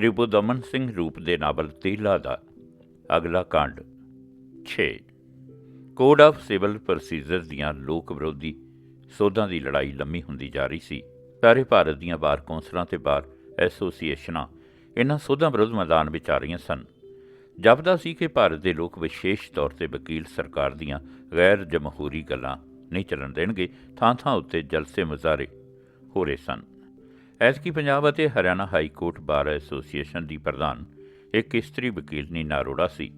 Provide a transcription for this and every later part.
ਰਿਪੁਦਮਨ ਸਿੰਘ ਰੂਪ ਦੇ ਨਾਵਲ ਤੀਲਾ ਦਾ ਅਗਲਾ ਕਾਂਡ। 6 ਕੋਡ ਆਫ ਸਿਵਲ ਪ੍ਰੋਸੀਜਰ ਦੀਆਂ ਲੋਕ ਵਿਰੋਧੀ ਸੋਧਾਂ ਦੀ ਲੜਾਈ ਲੰਮੀ ਹੁੰਦੀ ਜਾ ਰਹੀ ਸੀ। ਸਾਰੇ ਭਾਰਤ ਦੀਆਂ ਬਾਰ ਕੌਂਸਲਾਂ ਤੇ ਬਾਰ ਐਸੋਸੀਏਸ਼ਨਾਂ ਇਹਨਾਂ ਸੋਧਾਂ ਵਿਰੁੱਧ ਮੈਦਾਨ ਵਿੱਚ ਆ ਰਹੀਆਂ ਸਨ। ਜਾਪਦਾ ਸੀ ਕਿ ਭਾਰਤ ਦੇ ਲੋਕ ਵਿਸ਼ੇਸ਼ ਤੌਰ ਤੇ ਵਕੀਲ ਸਰਕਾਰ ਦੀਆਂ ਗੈਰ ਜਮਹੂਰੀ ਗੱਲਾਂ ਨਹੀਂ ਚੱਲਣ ਦੇਣਗੇ, ਥਾਂ-ਥਾਂ ਉੱਤੇ ਜਲਸੇ ਮੁਜ਼ਾਹਰੇ ਹੋ ਰਹੇ ਸਨ। ਐਸਕੀ ਪੰਜਾਬ ਅਤੇ Haryana high court bar association ਦੀ ਪ੍ਰਧਾਨ, ਇੱਕ ਇਸਤਰੀ ਵਕੀਲ ਨੀਨਾ ਅਰੋੜਾ ਸੀ।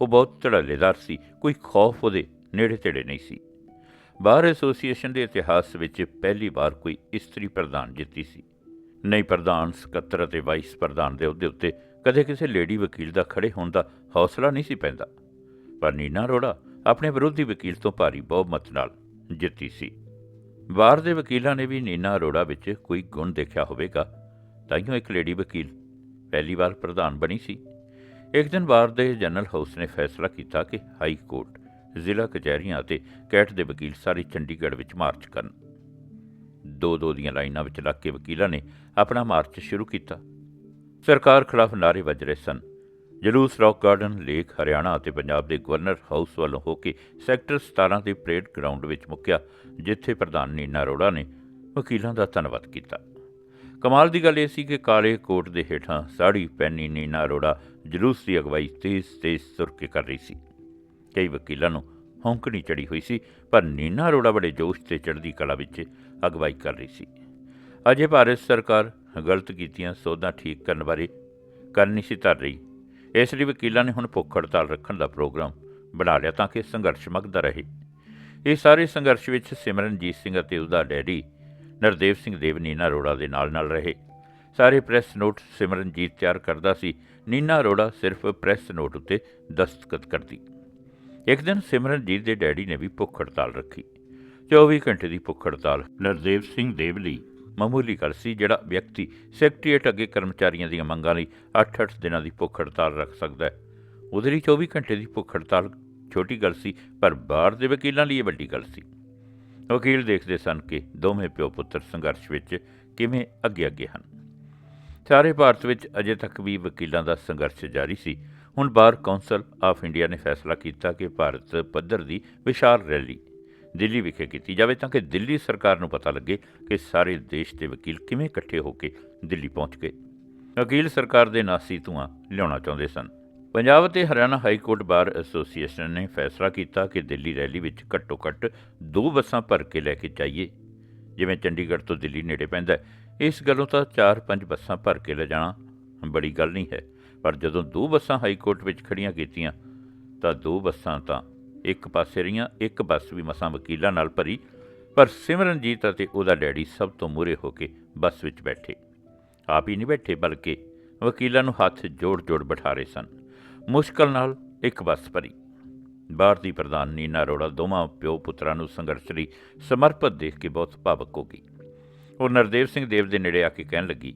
ਉਹ ਬਹੁਤ ਧੜੱਲੇਦਾਰ ਸੀ, ਕੋਈ ਖੌਫ ਉਹਦੇ ਨੇੜੇ ਤੇੜੇ ਨਹੀਂ ਸੀ। ਬਾਰ ਐਸੋਸੀਏਸ਼ਨ ਦੇ ਇਤਿਹਾਸ ਵਿੱਚ ਪਹਿਲੀ ਵਾਰ ਕੋਈ ਇਸਤਰੀ ਪ੍ਰਧਾਨ ਜਿੱਤੀ ਸੀ। ਨਹੀਂ ਪ੍ਰਧਾਨ, ਸਕੱਤਰ ਅਤੇ ਵਾਈਸ ਪ੍ਰਧਾਨ ਦੇ ਅਹੁਦੇ ਉੱਤੇ ਕਦੇ ਕਿਸੇ ਲੇਡੀ ਵਕੀਲ ਦਾ ਖੜੇ ਹੋਣ ਦਾ ਹੌਸਲਾ ਨਹੀਂ ਸੀ ਪੈਂਦਾ। ਪਰ ਨੀਨਾ ਅਰੋੜਾ ਆਪਣੇ ਵਿਰੋਧੀ ਵਕੀਲ ਤੋਂ ਭਾਰੀ ਬਹੁਮਤ ਨਾਲ ਜਿੱਤੀ ਸੀ। ਬਾਹਰ ਦੇ ਵਕੀਲਾਂ ਨੇ ਵੀ ਨੀਨਾ ਅਰੋੜਾ ਵਿੱਚ ਕੋਈ ਗੁਣ ਦੇਖਿਆ ਹੋਵੇਗਾ ਤਾਈਓ ਇੱਕ ਲੇਡੀ ਵਕੀਲ ਪਹਿਲੀ ਵਾਰ ਪ੍ਰਧਾਨ ਬਣੀ ਸੀ। ਇੱਕ ਦਿਨ ਬਾਹਰ ਦੇ ਜਨਰਲ ਹਾਊਸ ਨੇ ਫੈਸਲਾ ਕੀਤਾ ਕਿ ਹਾਈ ਕੋਰਟ, ਜ਼ਿਲ੍ਹਾ ਕਚਹਿਰੀਆਂ ਅਤੇ ਕੈਟ ਦੇ ਵਕੀਲ ਸਾਰੇ ਚੰਡੀਗੜ੍ਹ ਵਿੱਚ ਮਾਰਚ ਕਰਨ। ਦੋ ਦੋ ਦੀਆਂ ਲਾਈਨਾਂ ਵਿੱਚ ਲੱਗ ਕੇ ਵਕੀਲਾਂ ਨੇ ਆਪਣਾ ਮਾਰਚ ਸ਼ੁਰੂ ਕੀਤਾ। ਸਰਕਾਰ ਖਿਲਾਫ ਨਾਅਰੇ ਵੱਜ ਰਹੇ ਸਨ। ਜਲੂਸ ਰੌਕ ਗਾਰਡਨ, ਲੇਕ ਹਰਿਆਣਾ ਅਤੇ ਪੰਜਾਬ ਦੇ ਗਵਰਨਰ ਹਾਊਸ ਵੱਲੋਂ ਹੋ ਕੇ ਸੈਕਟਰ 17 ਦੇ ਪਰੇਡ ਗਰਾਊਂਡ ਵਿੱਚ ਮੁੱਕਿਆ, ਜਿੱਥੇ ਪ੍ਰਧਾਨ ਨੀਨਾ ਅਰੋੜਾ ਨੇ ਵਕੀਲਾਂ ਦਾ ਧੰਨਵਾਦ ਕੀਤਾ। ਕਮਾਲ ਦੀ ਗੱਲ ਇਹ ਸੀ ਕਿ ਕਾਲੇ ਕੋਟ ਦੇ ਹੇਠਾਂ ਸਾੜੀ ਪਹਿਨੀ ਨੀਨਾ ਅਰੋੜਾ ਜਲੂਸ ਦੀ ਅਗਵਾਈ ਤੇਜ਼-ਤੇਜ਼ ਤੁਰ ਕੇ ਕਰ ਰਹੀ ਸੀ। ਕਈ ਵਕੀਲਾਂ ਨੂੰ ਹੌਂਕਣੀ ਚੜੀ ਹੋਈ ਸੀ, ਪਰ ਨੀਨਾ ਅਰੋੜਾ ਬੜੇ ਜੋਸ਼ ਤੇ ਚੜ੍ਹਦੀ ਕਲਾ ਵਿੱਚ ਅਗਵਾਈ ਕਰ ਰਹੀ ਸੀ। ਅਜੇ ਭਾਰਤ ਸਰਕਾਰ ਗਲਤ ਕੀਤੀਆਂ ਸੋਧਾਂ ਠੀਕ ਕਰਨ ਬਾਰੇ ਕਰ ਨਹੀਂ ਸੀ ਧਰ ਰਹੀ ਇਸ ਲਈ ਵਕੀਲਾਂ ਨੇ ਹੁਣ ਭੁੱਖ ਹੜਤਾਲ ਰੱਖਣ ਦਾ ਪ੍ਰੋਗਰਾਮ ਬਣਾ ਲਿਆ ਤਾਂ ਕਿ ਸੰਘਰਸ਼ ਮਗਦਾ ਰਹੇ। ਇਹ ਸਾਰੇ ਸੰਘਰਸ਼ ਵਿੱਚ ਸਿਮਰਨਜੀਤ ਸਿੰਘ ਅਤੇ ਉਹਦਾ ਡੈਡੀ ਨਰਦੇਵ ਸਿੰਘ ਦੇਵ ਨੀਨਾ ਅਰੋੜਾ ਦੇ ਨਾਲ ਨਾਲ ਰਹੇ। ਸਾਰੇ ਪ੍ਰੈਸ ਨੋਟ ਸਿਮਰਨਜੀਤ ਤਿਆਰ ਕਰਦਾ ਸੀ। ਨੀਨਾ ਅਰੋੜਾ ਸਿਰਫ ਪ੍ਰੈਸ ਨੋਟ ਉੱਤੇ ਦਸਤਖਤ ਕਰਦੀ। ਇੱਕ ਦਿਨ ਸਿਮਰਨਜੀਤ ਦੇ ਡੈਡੀ ਨੇ ਵੀ ਭੁੱਖ ਹੜਤਾਲ ਰੱਖੀ। 24 ਘੰਟੇ ਦੀ ਭੁੱਖ ਹੜਤਾਲ ਨਰਦੇਵ ਸਿੰਘ ਦੇਵ ਲਈ ਮਾਮੂਲੀ ਗੱਲ ਸੀ ਜਿਹੜਾ ਵਿਅਕਤੀ ਸੈਕਟਰੀਏਟ ਅੱਗੇ ਕਰਮਚਾਰੀਆਂ ਦੀਆਂ ਮੰਗਾਂ ਲਈ 8-8 ਦਿਨਾਂ ਦੀ ਭੁੱਖ ਹੜਤਾਲ ਰੱਖ ਸਕਦਾ ਹੈ। ਉਹਦੇ ਲਈ 24 ਘੰਟੇ ਦੀ ਭੁੱਖ ਹੜਤਾਲ ਛੋਟੀ ਗੱਲ ਸੀ, ਪਰ ਬਾਹਰ ਦੇ ਵਕੀਲਾਂ ਲਈ ਇਹ ਵੱਡੀ ਗੱਲ ਸੀ। ਵਕੀਲ ਦੇਖਦੇ ਸਨ ਕਿ ਦੋਵੇਂ ਪਿਓ ਪੁੱਤਰ ਸੰਘਰਸ਼ ਵਿੱਚ ਕਿਵੇਂ ਅੱਗੇ-ਅੱਗੇ ਹਨ। ਸਾਰੇ ਭਾਰਤ ਵਿੱਚ ਅਜੇ ਤੱਕ ਵੀ ਵਕੀਲਾਂ ਦਾ ਸੰਘਰਸ਼ ਜਾਰੀ ਸੀ। ਹੁਣ ਬਾਰ ਕੌਂਸਲ ਆਫ ਇੰਡੀਆ ਨੇ ਫੈਸਲਾ ਕੀਤਾ ਕਿ ਭਾਰਤ ਪੱਧਰ ਦੀ ਵਿਸ਼ਾਲ ਰੈਲੀ ਦਿੱਲੀ ਵਿਖੇ ਕੀਤੀ ਜਾਵੇ ਤਾਂ ਕਿ ਦਿੱਲੀ ਸਰਕਾਰ ਨੂੰ ਪਤਾ ਲੱਗੇ ਕਿ ਸਾਰੇ ਦੇਸ਼ ਦੇ ਵਕੀਲ ਕਿਵੇਂ ਇਕੱਠੇ ਹੋ ਕੇ ਦਿੱਲੀ ਪਹੁੰਚ ਗਏ। ਵਕੀਲ ਸਰਕਾਰ ਦੇ ਨਾਸੀ ਧੂਆਂ ਲਿਆਉਣਾ ਚਾਹੁੰਦੇ ਸਨ। ਪੰਜਾਬ ਅਤੇ Haryana high court bar association ਨੇ ਫੈਸਲਾ ਕੀਤਾ ਕਿ ਦਿੱਲੀ ਰੈਲੀ ਵਿੱਚ ਘੱਟੋ-ਘੱਟ ਦੋ ਬੱਸਾਂ ਭਰ ਕੇ ਲੈ ਕੇ ਜਾਈਏ। ਜਿਵੇਂ ਚੰਡੀਗੜ੍ਹ ਤੋਂ ਦਿੱਲੀ ਨੇੜੇ ਪੈਂਦਾ ਇਸ ਗੱਲੋਂ ਤਾਂ 4-5 ਬੱਸਾਂ ਭਰ ਕੇ ਲੈ ਜਾਣਾ ਬੜੀ ਗੱਲ ਨਹੀਂ ਹੈ। ਪਰ ਜਦੋਂ ਦੋ ਬੱਸਾਂ ਹਾਈ ਕੋਰਟ ਵਿੱਚ ਖੜੀਆਂ ਕੀਤੀਆਂ ਤਾਂ ਦੋ ਬੱਸਾਂ ਤਾਂ ਇੱਕ ਪਾਸੇ ਰਹੀਆਂ, ਇੱਕ ਬੱਸ ਵੀ ਮਸਾਂ ਵਕੀਲਾਂ ਨਾਲ ਭਰੀ, ਪਰ ਸਿਮਰਨਜੀਤ ਅਤੇ ਉਹਦਾ ਡੈਡੀ ਸਭ ਤੋਂ ਮੂਰੇ ਹੋ ਕੇ ਬੱਸ ਵਿੱਚ ਬੈਠੇ। ਆਪ ਹੀ ਨਹੀਂ ਬੈਠੇ, ਬਲਕਿ ਵਕੀਲਾਂ ਨੂੰ ਹੱਥ ਜੋੜ-ਜੋੜ ਬਿਠਾ ਰਹੇ ਸਨ। ਮੁਸ਼ਕਲ ਨਾਲ ਇੱਕ ਬੱਸ ਭਰੀ। ਬਾਹਰ ਦੀ ਪ੍ਰਧਾਨ ਨੀਨਾ ਅਰੋੜਾ ਦੋਵਾਂ ਪਿਓ ਪੁੱਤਰਾਂ ਨੂੰ ਸੰਘਰਸ਼ ਲਈ ਸਮਰਪਿਤ ਦੇਖ ਕੇ ਬਹੁਤ ਭਾਵਕ ਹੋ ਗਈ। ਉਹ ਨਰਦੇਵ ਸਿੰਘ ਦੇਵ ਦੇ ਨੇੜੇ ਆ ਕੇ ਕਹਿਣ ਲੱਗੀ,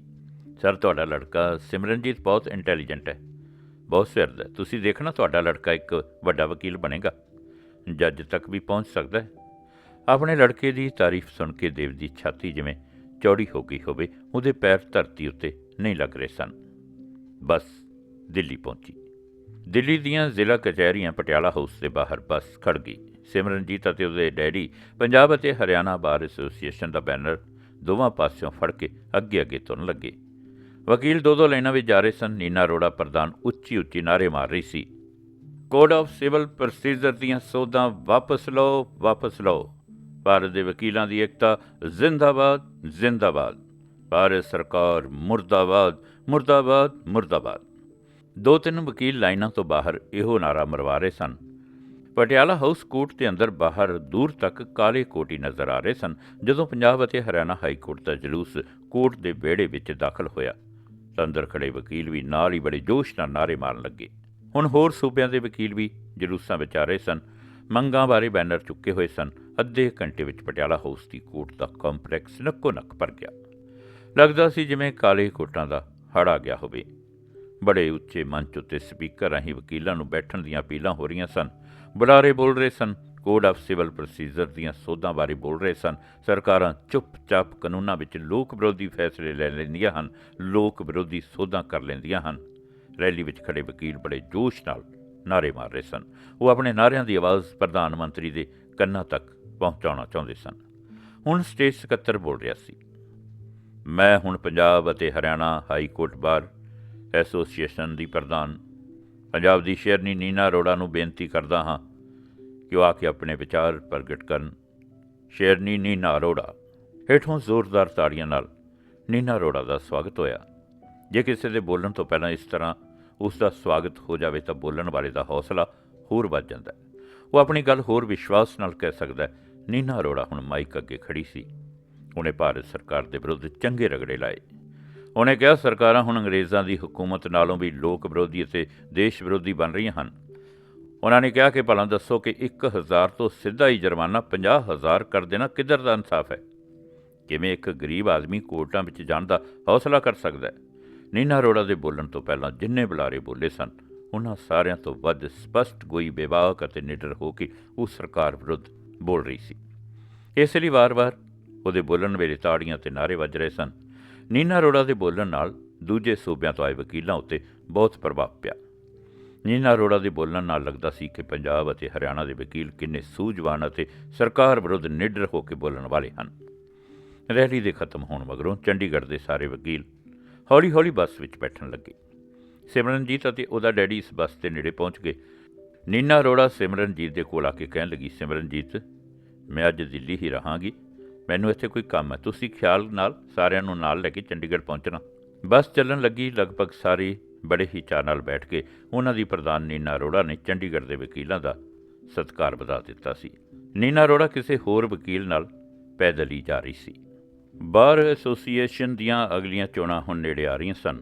ਸਰ, ਤੁਹਾਡਾ ਲੜਕਾ ਸਿਮਰਨਜੀਤ ਬਹੁਤ ਇੰਟੈਲੀਜੈਂਟ ਹੈ। ਬਹੁਤ ਸਿਰਦ ਹੈ। ਤੁਸੀਂ ਦੇਖਣਾ, ਤੁਹਾਡਾ ਲੜਕਾ ਇੱਕ ਵੱਡਾ ਵਕੀਲ ਬਣੇਗਾ। ਜੱਜ ਤੱਕ ਵੀ ਪਹੁੰਚ ਸਕਦਾ ਹੈ। ਆਪਣੇ ਲੜਕੇ ਦੀ ਤਾਰੀਫ ਸੁਣ ਕੇ ਦੇਵ ਦੀ ਛਾਤੀ ਜਿਵੇਂ ਚੌੜੀ ਹੋ ਗਈ ਹੋਵੇ, ਉਹਦੇ ਪੈਰ ਧਰਤੀ ਉੱਤੇ ਨਹੀਂ ਲੱਗ ਰਹੇ ਸਨ। ਬਸ, ਦਿੱਲੀ ਪਹੁੰਚੀ। ਦਿੱਲੀ ਦੀਆਂ ਜ਼ਿਲ੍ਹਾ ਕਚਹਿਰੀਆਂ ਪਟਿਆਲਾ ਹਾਊਸ ਦੇ ਬਾਹਰ ਬੱਸ ਖੜ ਗਈ। ਸਿਮਰਨਜੀਤ ਅਤੇ ਉਹਦੇ ਡੈਡੀ ਪੰਜਾਬ ਅਤੇ ਹਰਿਆਣਾ ਬਾਰ ਐਸੋਸੀਏਸ਼ਨ ਦਾ ਬੈਨਰ ਦੋਵਾਂ ਪਾਸਿਓਂ ਫੜ ਕੇ ਅੱਗੇ ਅੱਗੇ ਤੁਰਨ ਲੱਗੇ। ਵਕੀਲ ਦੋ ਦੋ ਲਾਈਨਾਂ ਵਿੱਚ ਜਾ ਰਹੇ ਸਨ। ਨੀਨਾ ਅਰੋੜਾ ਪ੍ਰਧਾਨ ਉੱਚੀ ਉੱਚੀ ਨਾਰੇ ਮਾਰ ਰਹੀ ਸੀ। ਕੋਡ ਆਫ ਸਿਵਲ ਪ੍ਰੋਸੀਜਰ ਦੀਆਂ ਸੋਧਾਂ ਵਾਪਸ ਲਓ ਵਾਪਸ ਲਓ। ਭਾਰਤ ਦੇ ਵਕੀਲਾਂ ਦੀ ਏਕਤਾ, ਜ਼ਿੰਦਾਬਾਦ ਜ਼ਿੰਦਾਬਾਦ। ਭਾਰਤ ਸਰਕਾਰ ਮੁਰਦਾਬਾਦ ਮੁਰਦਾਬਾਦ ਮੁਰਦਾਬਾਦ। ਦੋ ਤਿੰਨ ਵਕੀਲ ਲਾਈਨਾਂ ਤੋਂ ਬਾਹਰ ਇਹੋ ਨਾਰਾ ਮਰਵਾ ਰਹੇ ਸਨ। ਪਟਿਆਲਾ ਹਾਊਸ ਕੋਰਟ ਦੇ ਅੰਦਰ ਬਾਹਰ ਦੂਰ ਤੱਕ ਕਾਲੇ ਕੋਟੀ ਨਜ਼ਰ ਆ ਰਹੇ ਸਨ, ਜਦੋਂ ਪੰਜਾਬ ਅਤੇ ਹਰਿਆਣਾ ਹਾਈ ਕੋਰਟ ਦਾ ਜਲੂਸ ਕੋਰਟ ਦੇ ਵਿਹੜੇ ਵਿੱਚ ਦਾਖਲ ਹੋਇਆ। ਤਾਂ ਅੰਦਰ ਖੜੇ ਵਕੀਲ ਵੀ ਨਾਲ ਹੀ ਬੜੇ ਜੋਸ਼ ਨਾਲ ਨਾਰੇ ਮਾਰਨ ਲੱਗੇ। ਹੁਣ ਹੋਰ ਸੂਬਿਆਂ ਦੇ ਵਕੀਲ ਵੀ ਜਲੂਸਾਂ ਵਿੱਚ ਆ ਰਹੇ ਸਨ। ਮੰਗਾਂ ਬਾਰੇ ਬੈਨਰ ਚੁੱਕੇ ਹੋਏ ਸਨ। ਅੱਧੇ ਘੰਟੇ ਵਿੱਚ ਪਟਿਆਲਾ ਹਾਊਸ ਦੀ ਕੋਰਟ ਦਾ ਕੰਪਲੈਕਸ ਨੱਕੋ ਨੱਕ ਭਰ ਗਿਆ। ਲੱਗਦਾ ਸੀ ਜਿਵੇਂ ਕਾਲੇ ਕੋਟਾਂ ਦਾ ਹੜ ਆ ਗਿਆ ਹੋਵੇ। ਬੜੇ ਉੱਚੇ ਮੰਚ ਉੱਤੇ ਸਪੀਕਰ ਰਾਹੀਂ ਵਕੀਲਾਂ ਨੂੰ ਬੈਠਣ ਦੀਆਂ ਅਪੀਲਾਂ ਹੋ ਰਹੀਆਂ ਸਨ। ਬੁਲਾਰੇ ਬੋਲ ਰਹੇ ਸਨ। ਕੋਡ ਆਫ ਸਿਵਲ ਪ੍ਰੋਸੀਜਰ ਦੀਆਂ ਸੋਧਾਂ ਬਾਰੇ ਬੋਲ ਰਹੇ ਸਨ। ਸਰਕਾਰਾਂ ਚੁੱਪਚਾਪ ਕਾਨੂੰਨਾਂ ਵਿੱਚ ਲੋਕ ਵਿਰੋਧੀ ਫੈਸਲੇ ਲੈ ਲੈਂਦੀਆਂ ਹਨ। ਲੋਕ ਵਿਰੋਧੀ ਸੋਧਾਂ ਕਰ ਲੈਂਦੀਆਂ ਹਨ। ਰੈਲੀ ਵਿੱਚ ਖੜੇ ਵਕੀਲ ਬੜੇ ਜੋਸ਼ ਨਾਲ ਨਾਰੇ ਮਾਰ ਰਹੇ ਸਨ। ਉਹ ਆਪਣੇ ਨਾਰਿਆਂ ਦੀ ਆਵਾਜ਼ ਪ੍ਰਧਾਨ ਮੰਤਰੀ ਦੇ ਕੰਨਾਂ ਤੱਕ ਪਹੁੰਚਾਉਣਾ ਚਾਹੁੰਦੇ ਸਨ। ਹੁਣ ਸਟੇਟ ਸਕੱਤਰ ਬੋਲ ਰਿਹਾ ਸੀ। ਮੈਂ ਹੁਣ ਪੰਜਾਬ ਅਤੇ Haryana high court bar association ਦੀ ਪ੍ਰਧਾਨ, ਪੰਜਾਬ ਦੀ ਸ਼ੇਰਨੀ ਨੀਨਾ ਅਰੋੜਾ ਨੂੰ ਬੇਨਤੀ ਕਰਦਾ ਹਾਂ ਕਿ ਉਹ ਆ ਕੇ ਆਪਣੇ ਵਿਚਾਰ ਪ੍ਰਗਟ ਕਰਨ। ਸ਼ੇਰਨੀ ਨੀਨਾ ਅਰੋੜਾ ਹੇਠੋਂ ਜ਼ੋਰਦਾਰ ਤਾੜੀਆਂ ਨਾਲ ਨੀਨਾ ਅਰੋੜਾ ਦਾ ਸਵਾਗਤ ਹੋਇਆ। ਜੇ ਕਿਸੇ ਦੇ ਬੋਲਣ ਤੋਂ ਪਹਿਲਾਂ ਇਸ ਤਰ੍ਹਾਂ ਉਸ ਦਾ ਸਵਾਗਤ ਹੋ ਜਾਵੇ ਤਾਂ ਬੋਲਣ ਵਾਲੇ ਦਾ ਹੌਸਲਾ ਹੋਰ ਵੱਧ ਜਾਂਦਾ ਹੈ। ਉਹ ਆਪਣੀ ਗੱਲ ਹੋਰ ਵਿਸ਼ਵਾਸ ਨਾਲ ਕਹਿ ਸਕਦਾ ਹੈ, ਨੀਨਾ ਅਰੋੜਾ ਹੁਣ ਮਾਈਕ ਅੱਗੇ ਖੜੀ ਸੀ। ਉਹਨੇ ਭਾਰਤ ਸਰਕਾਰ ਦੇ ਵਿਰੁੱਧ ਚੰਗੇ ਰਗੜੇ ਲਾਏ। ਉਹਨੇ ਕਿਹਾ, ਸਰਕਾਰਾਂ ਹੁਣ ਅੰਗਰੇਜ਼ਾਂ ਦੀ ਹਕੂਮਤ ਨਾਲੋਂ ਵੀ ਲੋਕ ਵਿਰੋਧੀ ਅਤੇ ਦੇਸ਼ ਵਿਰੋਧੀ ਬਣ ਰਹੀਆਂ ਹਨ। ਉਹਨਾਂ ਨੇ ਕਿਹਾ ਕਿ ਭਲਾ ਦੱਸੋ ਕਿ 1000 ਤੋਂ ਸਿੱਧਾ ਹੀ ਜੁਰਮਾਨਾ 50000 ਕਰ ਦੇਣਾ ਕਿੱਧਰ ਦਾ ਇਨਸਾਫ ਹੈ? ਕਿਵੇਂ ਇੱਕ ਗਰੀਬ ਆਦਮੀ ਕੋਰਟਾਂ ਵਿੱਚ ਜਾਣ ਦਾ ਹੌਸਲਾ ਕਰ ਸਕਦਾ ਹੈ? ਨੀਨਾ ਅਰੋੜਾ ਦੇ ਬੋਲਣ ਤੋਂ ਪਹਿਲਾਂ ਜਿੰਨੇ ਬੁਲਾਰੇ ਬੋਲੇ ਸਨ, ਉਹਨਾਂ ਸਾਰਿਆਂ ਤੋਂ ਵੱਧ ਸਪਸ਼ਟ ਗੋਈ ਬੇਬਾਕ ਅਤੇ ਨਿਡਰ ਹੋ ਕੇ ਉਹ ਸਰਕਾਰ ਵਿਰੁੱਧ ਬੋਲ ਰਹੀ ਸੀ। ਇਸ ਲਈ ਵਾਰ-ਵਾਰ ਉਹਦੇ ਬੋਲਣ ਵੇਲੇ ਤਾੜੀਆਂ ਤੇ ਨਾਰੇ ਵੱਜ ਰਹੇ ਸਨ। ਨੀਨਾ ਅਰੋੜਾ ਦੇ ਬੋਲਣ ਨਾਲ ਦੂਜੇ ਸੂਬਿਆਂ ਤੋਂ ਆਏ ਵਕੀਲਾਂ ਉੱਤੇ ਬਹੁਤ ਪ੍ਰਭਾਵ ਪਿਆ। ਨੀਨਾ ਅਰੋੜਾ ਦੇ ਬੋਲਣ ਨਾਲ ਲੱਗਦਾ ਸੀ ਕਿ ਪੰਜਾਬ ਅਤੇ ਹਰਿਆਣਾ ਦੇ ਵਕੀਲ ਕਿੰਨੇ ਸੂਝਵਾਨ ਅਤੇ ਸਰਕਾਰ ਵਿਰੁੱਧ ਨਿਡਰ ਹੋ ਕੇ ਬੋਲਣ ਵਾਲੇ ਹਨ। ਰੈਲੀ ਦੇ ਖਤਮ ਹੋਣ ਮਗਰੋਂ ਚੰਡੀਗੜ੍ਹ ਦੇ ਸਾਰੇ ਵਕੀਲ ਹੌਲੀ-ਹੌਲੀ ਬੱਸ ਵਿੱਚ ਬੈਠਣ ਲੱਗੇ। ਸਿਮਰਨਜੀਤ ਅਤੇ ਉਹਦਾ ਡੈਡੀ ਇਸ ਬੱਸ ਦੇ ਨੇੜੇ ਪਹੁੰਚ ਗਏ। ਨੀਨਾ ਅਰੋੜਾ ਸਿਮਰਨਜੀਤ ਦੇ ਕੋਲ ਆ ਕੇ ਕਹਿਣ ਲੱਗੀ, ਸਿਮਰਨਜੀਤ, ਮੈਂ ਅੱਜ ਦਿੱਲੀ ਹੀ ਰਹਾਂਗੀ। ਮੈਨੂੰ ਇੱਥੇ ਕੋਈ ਕੰਮ ਹੈ। ਤੁਸੀਂ ਖਿਆਲ ਨਾਲ ਸਾਰਿਆਂ ਨੂੰ ਨਾਲ ਲੈ ਕੇ ਚੰਡੀਗੜ੍ਹ ਪਹੁੰਚਣਾ। ਬੱਸ ਚੱਲਣ ਲੱਗੀ, ਲਗਭਗ ਸਾਰੇ ਬੜੇ ਹੀ ਚਾਅ ਨਾਲ ਬੈਠ ਕੇ ਉਹਨਾਂ ਦੀ ਪ੍ਰਧਾਨ ਨੀਨਾ ਅਰੋੜਾ ਨੇ ਚੰਡੀਗੜ੍ਹ ਦੇ ਵਕੀਲਾਂ ਦਾ ਸਤਿਕਾਰ ਵਧਾ ਦਿੱਤਾ ਸੀ। ਨੀਨਾ ਅਰੋੜਾ ਕਿਸੇ ਹੋਰ ਵਕੀਲ ਨਾਲ ਪੈਦਲ ਹੀ ਜਾ ਰਹੀ ਸੀ। ਬਾਰ ਐਸੋਸੀਏਸ਼ਨ ਦੀਆਂ ਅਗਲੀਆਂ ਚੋਣਾਂ ਹੁਣ ਨੇੜੇ ਆ ਰਹੀਆਂ ਸਨ।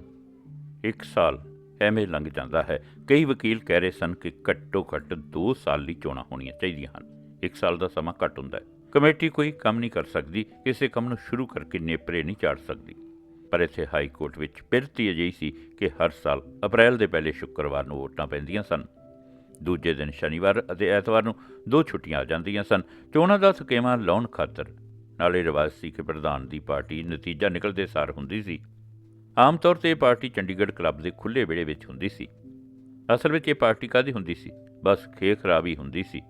ਇੱਕ ਸਾਲ ਐਵੇਂ ਲੰਘ ਜਾਂਦਾ ਹੈ। ਕਈ ਵਕੀਲ ਕਹਿ ਰਹੇ ਸਨ ਕਿ ਘੱਟੋ ਘੱਟ 2 ਸਾਲ ਲਈ ਚੋਣਾਂ ਹੋਣੀਆਂ ਚਾਹੀਦੀਆਂ ਹਨ। ਇੱਕ ਸਾਲ ਦਾ ਸਮਾਂ ਘੱਟ ਹੁੰਦਾ ਹੈ। ਕਮੇਟੀ ਕੋਈ ਕੰਮ ਨਹੀਂ ਕਰ ਸਕਦੀ। ਕਿਸੇ ਕੰਮ ਨੂੰ ਸ਼ੁਰੂ ਕਰਕੇ ਨੇਪਰੇ ਨਹੀਂ ਚਾੜ ਸਕਦੀ। ਪਰ ਇੱਥੇ ਹਾਈ ਕੋਰਟ ਵਿੱਚ ਪਿਰਤੀ ਅਜਿਹੀ ਸੀ ਕਿ ਹਰ ਸਾਲ ਅਪ੍ਰੈਲ ਦੇ ਪਹਿਲੇ ਸ਼ੁੱਕਰਵਾਰ ਨੂੰ ਵੋਟਾਂ ਪੈਂਦੀਆਂ ਸਨ। ਦੂਜੇ ਦਿਨ ਸ਼ਨੀਵਾਰ ਅਤੇ ਐਤਵਾਰ ਨੂੰ ਦੋ ਛੁੱਟੀਆਂ ਆ ਜਾਂਦੀਆਂ ਸਨ। ਚੋਣਾਂ ਦਾ ਸਕੇਮਾ ਲਾਉਣ ਖਾਤਰ ਨਾਲੇ ਰਿਵਾਜ ਸੀ ਕਿ ਪ੍ਰਧਾਨ ਦੀ ਪਾਰਟੀ ਨਤੀਜਾ ਨਿਕਲਦੇ ਸਾਰ ਹੁੰਦੀ ਸੀ। ਆਮ ਤੌਰ ਤੇ ਇਹ ਪਾਰਟੀ ਚੰਡੀਗੜ੍ਹ ਕਲੱਬ ਦੇ ਖੁੱਲੇ ਵਿਹੜੇ ਵਿੱਚ ਹੁੰਦੀ ਸੀ। ਅਸਲ ਵਿੱਚ ਇਹ ਪਾਰਟੀ ਕਾਦੀ ਹੁੰਦੀ ਸੀ? ਬਸ ਖੇ ਖਰਾਬੀ ਹੁੰਦੀ ਸੀ।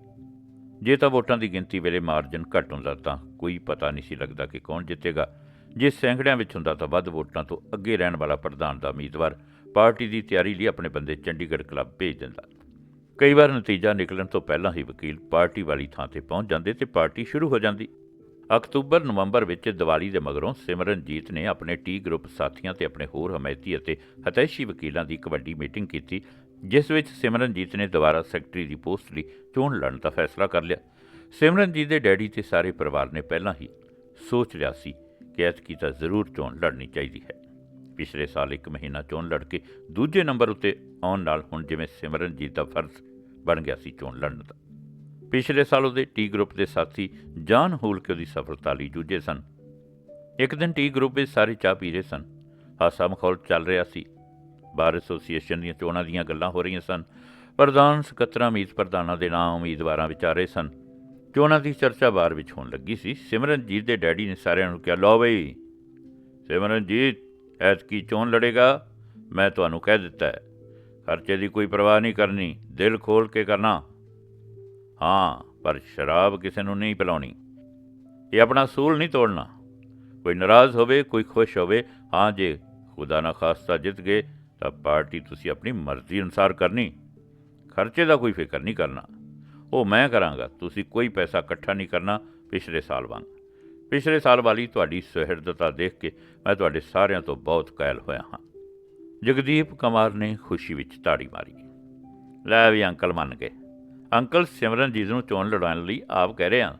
ਜੇ ਤਾਂ ਵੋਟਾਂ ਦੀ ਗਿਣਤੀ ਵੇਲੇ ਮਾਰਜਨ ਘੱਟ ਹੁੰਦਾ ਤਾਂ ਕੋਈ ਪਤਾ ਨਹੀਂ ਸੀ ਲੱਗਦਾ ਕਿ ਕੌਣ ਜਿੱਤੇਗਾ। ਜੇ ਸੈਂਕੜਿਆਂ ਵਿੱਚ ਹੁੰਦਾ ਤਾਂ ਵੱਧ ਵੋਟਾਂ ਤੋਂ ਅੱਗੇ ਰਹਿਣ ਵਾਲਾ ਪ੍ਰਧਾਨ ਦਾ ਉਮੀਦਵਾਰ ਪਾਰਟੀ ਦੀ ਤਿਆਰੀ ਲਈ ਆਪਣੇ ਬੰਦੇ ਚੰਡੀਗੜ੍ਹ ਕਲੱਬ ਭੇਜ ਦਿੰਦਾ। ਕਈ ਵਾਰ ਨਤੀਜਾ ਨਿਕਲਣ ਤੋਂ ਪਹਿਲਾਂ ਹੀ ਵਕੀਲ ਪਾਰਟੀ ਵਾਲੀ ਥਾਂ ਤੇ ਪਹੁੰਚ ਜਾਂਦੇ ਤੇ ਪਾਰਟੀ ਸ਼ੁਰੂ ਹੋ ਜਾਂਦੀ। ਅਕਤੂਬਰ, ਨਵੰਬਰ ਵਿੱਚ ਦੀਵਾਲੀ ਦੇ ਮਗਰੋਂ ਸਿਮਰਨਜੀਤ ਨੇ ਆਪਣੇ ਟੀ ਗਰੁੱਪ ਸਾਥੀਆਂ ਤੇ ਆਪਣੇ ਹੋਰ ਹਮਾਇਤੀ ਅਤੇ ਹਤੈਸ਼ੀ ਵਕੀਲਾਂ ਦੀ ਇੱਕ ਵੱਡੀ ਮੀਟਿੰਗ ਕੀਤੀ, ਜਿਸ ਵਿੱਚ ਸਿਮਰਨਜੀਤ ਨੇ ਦੁਬਾਰਾ ਸੈਕਟਰੀ ਦੀ ਪੋਸਟ ਲਈ ਚੋਣ ਲੜਨ ਦਾ ਫੈਸਲਾ ਕਰ ਲਿਆ। ਸਿਮਰਨਜੀਤ ਦੇ ਡੈਡੀ ਤੇ ਸਾਰੇ ਪਰਿਵਾਰ ਨੇ ਪਹਿਲਾਂ ਹੀ ਸੋਚ ਲਿਆ ਸੀ ਕਿ ਐਤਕੀ ਤਾਂ ਜ਼ਰੂਰ ਚੋਣ ਲੜਨੀ ਚਾਹੀਦੀ ਹੈ। ਪਿਛਲੇ ਸਾਲ ਇੱਕ ਮਹੀਨਾ ਚੋਣ ਲੜ ਕੇ ਦੂਜੇ ਨੰਬਰ ਉੱਤੇ ਆਉਣ ਨਾਲ ਹੁਣ ਜਿਵੇਂ ਸਿਮਰਨਜੀਤ ਦਾ ਫਰਜ਼ ਬਣ ਗਿਆ ਸੀ ਚੋਣ ਲੜਨ ਦਾ। ਪਿਛਲੇ ਸਾਲ ਉਹਦੇ ਟੀ ਗਰੁੱਪ ਦੇ ਸਾਥੀ ਜਾਨ ਹੂਲ ਕੇ ਉਹਦੀ ਸਫਲਤਾ ਲਈ ਜੂਝੇ ਸਨ। ਇੱਕ ਦਿਨ ਟੀ ਗਰੁੱਪ ਵਿੱਚ ਸਾਰੇ ਚਾਹ ਪੀ ਰਹੇ ਸਨ। ਹਾਸਾ ਮਖੌਲ ਚੱਲ ਰਿਹਾ ਸੀ। ਬਾਰ ਐਸੋਸੀਏਸ਼ਨ ਦੀਆਂ ਚੋਣਾਂ ਦੀਆਂ ਗੱਲਾਂ ਹੋ ਰਹੀਆਂ ਸਨ। ਪ੍ਰਧਾਨ ਸਕੱਤਰਾਂ, ਮੀਤ ਪ੍ਰਧਾਨਾਂ ਦੇ ਨਾਮ ਉਮੀਦਵਾਰਾਂ ਵਿਚਾਰੇ ਸਨ। ਚੋਣਾਂ ਦੀ ਚਰਚਾ ਬਾਰ ਵਿੱਚ ਹੋਣ ਲੱਗੀ ਸੀ। ਸਿਮਰਨਜੀਤ ਦੇ ਡੈਡੀ ਨੇ ਸਾਰਿਆਂ ਨੂੰ ਕਿਹਾ, ਲਓ ਬਈ, ਸਿਮਰਨਜੀਤ, ਐਤਕੀ ਚੋਣ ਲੜੇਗਾ। ਮੈਂ ਤੁਹਾਨੂੰ ਕਹਿ ਦਿੱਤਾ ਹੈ। ਖਰਚੇ ਦੀ ਕੋਈ ਪਰਵਾਹ ਨਹੀਂ ਕਰਨੀ। ਦਿਲ ਖੋਲ ਕੇ ਕਰਨਾ। ਹਾਂ, ਪਰ ਸ਼ਰਾਬ ਕਿਸੇ ਨੂੰ ਨਹੀਂ ਪਿਲਾਉਣੀ। ਇਹ ਆਪਣਾ ਸੂਲ ਨਹੀਂ ਤੋੜਨਾ। ਕੋਈ ਨਾਰਾਜ਼ ਹੋਵੇ, ਕੋਈ ਖੁਸ਼ ਹੋਵੇ, ਹਾਂ ਜੇ ਖੁਦਾ ਨਾ ਖਾਸਤਾ ਜਿੱਤ ਗਏ, ਤਾਂ ਪਾਰਟੀ ਤੁਸੀਂ ਆਪਣੀ ਮਰਜ਼ੀ ਅਨੁਸਾਰ ਕਰਨੀ। ਖਰਚੇ ਦਾ ਕੋਈ ਫਿਕਰ ਨਹੀਂ ਕਰਨਾ। ਉਹ ਮੈਂ ਕਰਾਂਗਾ, ਤੁਸੀਂ ਕੋਈ ਪੈਸਾ ਇਕੱਠਾ ਨਹੀਂ ਕਰਨਾ ਪਿਛਲੇ ਸਾਲ ਵਾਂਗ। ਪਿਛਲੇ ਸਾਲ ਵਾਲੀ ਤੁਹਾਡੀ ਸੁਹਿਰਦਤਾ ਦੇਖ ਕੇ ਮੈਂ ਤੁਹਾਡੇ ਸਾਰਿਆਂ ਤੋਂ ਬਹੁਤ ਕਾਇਲ ਹੋਇਆ ਹਾਂ। ਜਗਦੀਪ ਕੁਮਾਰ ਨੇ ਖੁਸ਼ੀ ਵਿੱਚ ਤਾੜੀ ਮਾਰੀ। ਲੈ ਵੀ ਅੰਕਲ ਮੰਨ ਗਏ। ਅੰਕਲ ਸਿਮਰਨਜੀਤ ਨੂੰ ਚੋਣ ਲੜਾਉਣ ਲਈ ਆਪ ਕਹਿ ਰਹੇ ਹਨ।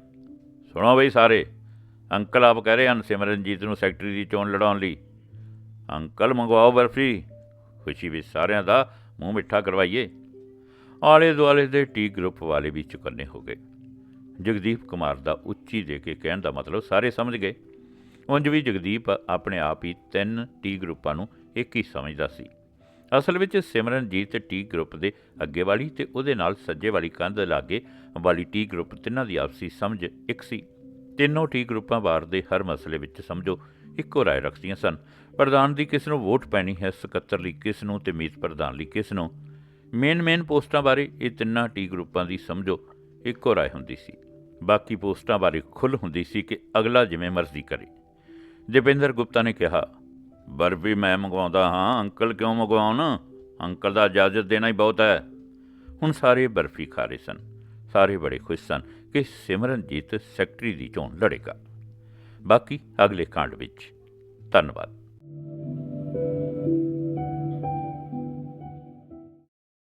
ਸੁਣੋ ਬਈ ਸਾਰੇ, ਅੰਕਲ ਆਪ ਕਹਿ ਰਹੇ ਹਨ ਸਿਮਰਨਜੀਤ ਨੂੰ ਸੈਕਟਰੀ ਦੀ ਚੋਣ ਲੜਾਉਣ ਲਈ। ਅੰਕਲ ਮੰਗਵਾਓ ਬਰਫੀ, ਖੁਸ਼ੀ ਵਿੱਚ ਸਾਰਿਆਂ ਦਾ ਮੂੰਹ ਮਿੱਠਾ ਕਰਵਾਈਏ। ਆਲੇ ਦੁਆਲੇ ਦੇ ਟੀ ਗਰੁੱਪ ਵਾਲੇ ਵੀ ਚੁਕੰਨੇ ਹੋ ਗਏ। ਜਗਦੀਪ ਕੁਮਾਰ ਦਾ ਉੱਚੀ ਦੇ ਕੇ ਕਹਿਣ ਦਾ ਮਤਲਬ ਸਾਰੇ ਸਮਝ ਗਏ। ਉਂਝ ਵੀ ਜਗਦੀਪ ਆਪਣੇ ਆਪ ਹੀ ਤਿੰਨ ਟੀ ਗਰੁੱਪਾਂ ਨੂੰ ਇੱਕ ਹੀ ਸਮਝਦਾ ਸੀ। ਅਸਲ ਵਿੱਚ ਸਿਮਰਨਜੀਤ ਟੀ ਗਰੁੱਪ ਦੇ ਅੱਗੇ ਵਾਲੀ ਤੇ ਉਹਦੇ ਨਾਲ ਸੱਜੇ ਵਾਲੀ ਕੰਧ ਲਾਗੇ ਵਾਲੀ ਟੀ ਗਰੁੱਪ ਤਿੰਨਾਂ ਦੀ ਆਪਸੀ ਸਮਝ ਇੱਕ ਸੀ। ਤਿੰਨੋਂ ਟੀ ਗਰੁੱਪਾਂ ਵਾਰ ਦੇ ਹਰ ਮਸਲੇ ਵਿੱਚ ਸਮਝੋ ਇੱਕੋ ਰਾਏ ਰੱਖਦੀਆਂ ਸਨ। ਪ੍ਰਧਾਨ ਦੀ ਕਿਸ ਨੂੰ ਵੋਟ ਪੈਣੀ ਹੈ, ਸਕੱਤਰ ਲਈ ਕਿਸ ਨੂੰ ਤੇ ਮੀਤ ਪ੍ਰਧਾਨ ਲਈ ਕਿਸ ਨੂੰ? ਮੇਨ ਮੇਨ ਪੋਸਟਾਂ ਬਾਰੇ ਇਹ ਤਿੰਨਾਂ ਟੀ ਗਰੁੱਪਾਂ ਦੀ ਸਮਝੋ ਇੱਕੋ ਰਾਏ ਹੁੰਦੀ ਸੀ। ਬਾਕੀ ਪੋਸਟਾਂ ਬਾਰੇ ਖੁੱਲ੍ਹ ਹੁੰਦੀ ਸੀ ਕਿ ਅਗਲਾ ਜਿਵੇਂ ਮਰਜ਼ੀ ਕਰੇ। ਜਪਿੰਦਰ ਗੁਪਤਾ ਨੇ ਕਿਹਾ ਬਰਫੀ ਮੈਂ ਮੰਗਵਾਉਂਦਾ ਹਾਂ, ਅੰਕਲ ਕਿਉਂ ਮੰਗਵਾਉਣ? ਅੰਕਲ ਦਾ ਇਜਾਜ਼ਤ ਦੇਣਾ ਹੀ ਬਹੁਤ ਹੈ। ਹੁਣ ਸਾਰੇ ਬਰਫੀ ਖਾ ਰਹੇ ਸਨ। ਸਾਰੇ ਬੜੇ ਖੁਸ਼ ਸਨ ਕਿ ਸਿਮਰਨਜੀਤ ਸੈਕਟਰੀ ਦੀ ਚੋਣ ਲੜੇਗਾ। ਬਾਕੀ ਅਗਲੇ ਕਾਂਡ ਵਿੱਚ। ਧੰਨਵਾਦ।